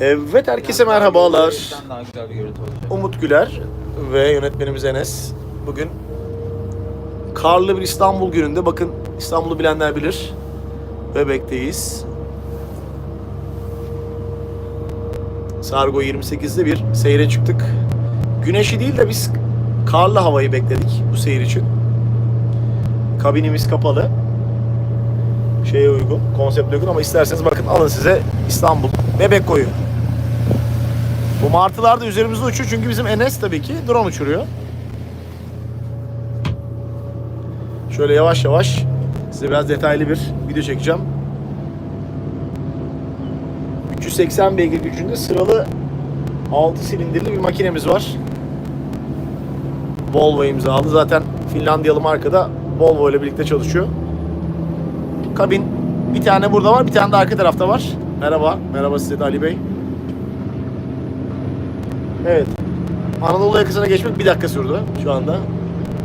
Evet herkese merhabalar. Umut Güler ve yönetmenimiz Enes. Bugün karlı bir İstanbul gününde bakın İstanbul'u bilenler bilir. Bebek'teyiz. Sargo 28'de bir seyre çıktık. Güneşi değil de biz karlı havayı bekledik bu seyir için. Kabinimiz kapalı. Şeye uygun, konsepte uygun ama isterseniz bakın alın size İstanbul Bebek koyu. Bu martılar da üzerimizde uçuyor çünkü bizim Enes tabii ki drone uçuruyor. Şöyle yavaş yavaş size biraz detaylı bir video çekeceğim. 380 beygir gücünde sıralı 6 silindirli bir makinemiz var. Volvo imzalı. Zaten Finlandiyalı markada Volvo ile birlikte çalışıyor. Kabin bir tane burada var, bir tane de arka tarafta var. Merhaba, merhaba size de Ali Bey. Evet. Anadolu yakasına geçmek bir dakika sürdü şu anda.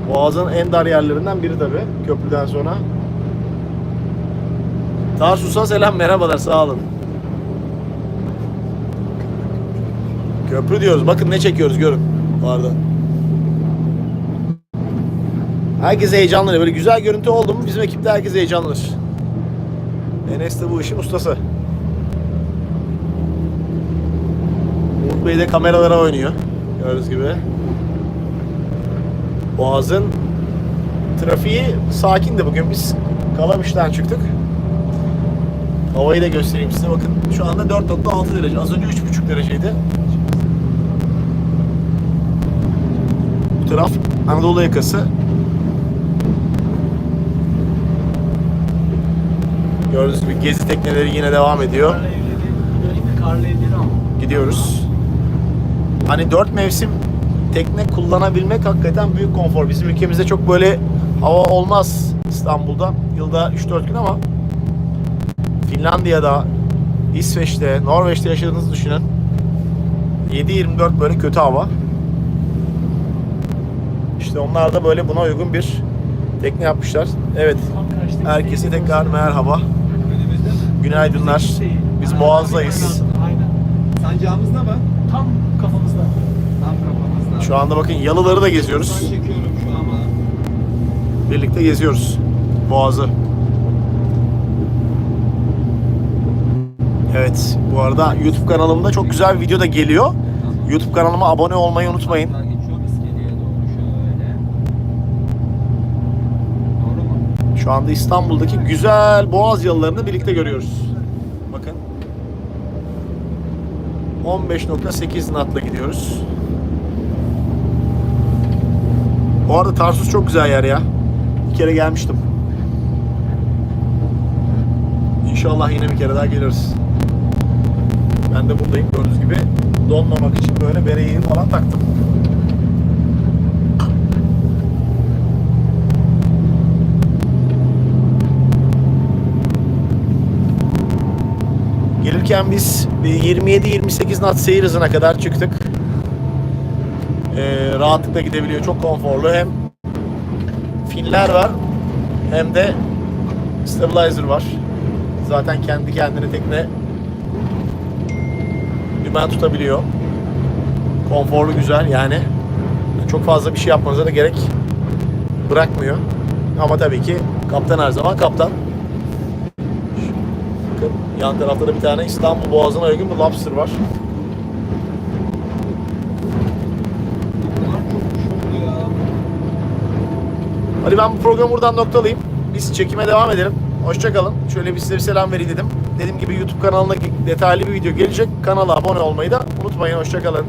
Boğaz'ın en dar yerlerinden biri tabi köprüden sonra. Tarsus'a selam merhabalar sağ olun. Köprü diyoruz. Bakın ne çekiyoruz görün bu arada. Herkes heyecanlanıyor. Böyle güzel görüntü oldu mu bizim ekipte herkes heyecanlanır. Enes de bu işin ustası. Bey de kameralara oynuyor. Gördüğünüz gibi. Boğaz'ın trafiği sakindi bugün. Biz Kalamış'tan çıktık. Havayı da göstereyim size. Bakın şu anda 4.6 derece. Az önce 3.5 dereceydi. Bu taraf Anadolu yakası. Gördüğünüz gibi gezi tekneleri yine devam ediyor. Karlı evleri, karlı evleri gidiyoruz. Hani dört mevsim tekne kullanabilmek hakikaten büyük konfor. Bizim ülkemizde çok böyle hava olmaz İstanbul'da. Yılda 3-4 gün ama Finlandiya'da, İsveç'te, Norveç'te yaşadığınızı düşünün. 7-24 böyle kötü hava. İşte onlar da böyle buna uygun bir tekne yapmışlar. Evet, herkese tekrar merhaba. Günaydınlar. Biz Boğaz'dayız. Aynen. Sancağımızda mı? Tam kafamızda. Şu anda bakın yalıları da geziyoruz. Birlikte geziyoruz Boğaz'ı. Evet, bu arada YouTube kanalımda çok güzel bir video da geliyor. YouTube kanalıma abone olmayı unutmayın. Şu anda İstanbul'daki güzel Boğaz yalılarını birlikte görüyoruz. Bakın. 15.8 knotla gidiyoruz. Bu arada Tarsus çok güzel yer ya. Bir kere gelmiştim. İnşallah yine bir kere daha geliriz. Ben de buradayım gördüğünüz gibi. Donmamak için böyle bereyi falan taktım. Gelirken biz bir 27-28 knot seyir hızına kadar çıktık. Ee, rahatlıkla gidebiliyor. Çok konforlu. Hem filler var hem de stabilizer var. Zaten kendi kendine tekne dümen tutabiliyor. Konforlu güzel yani. Çok fazla bir şey yapmanıza da gerek bırakmıyor. Ama tabii ki kaptan her zaman kaptan. Bakın yan tarafta da bir tane İstanbul Boğazı'na uygun bir lobster var. Bunlar çok hoş oldu ya. Hadi ben bu programı buradan noktalayayım. Biz çekime devam edelim. Hoşçakalın. Şöyle bir size bir selam vereyim dedim. Dediğim gibi YouTube kanalına detaylı bir video gelecek. Kanala abone olmayı da unutmayın. Hoşçakalın.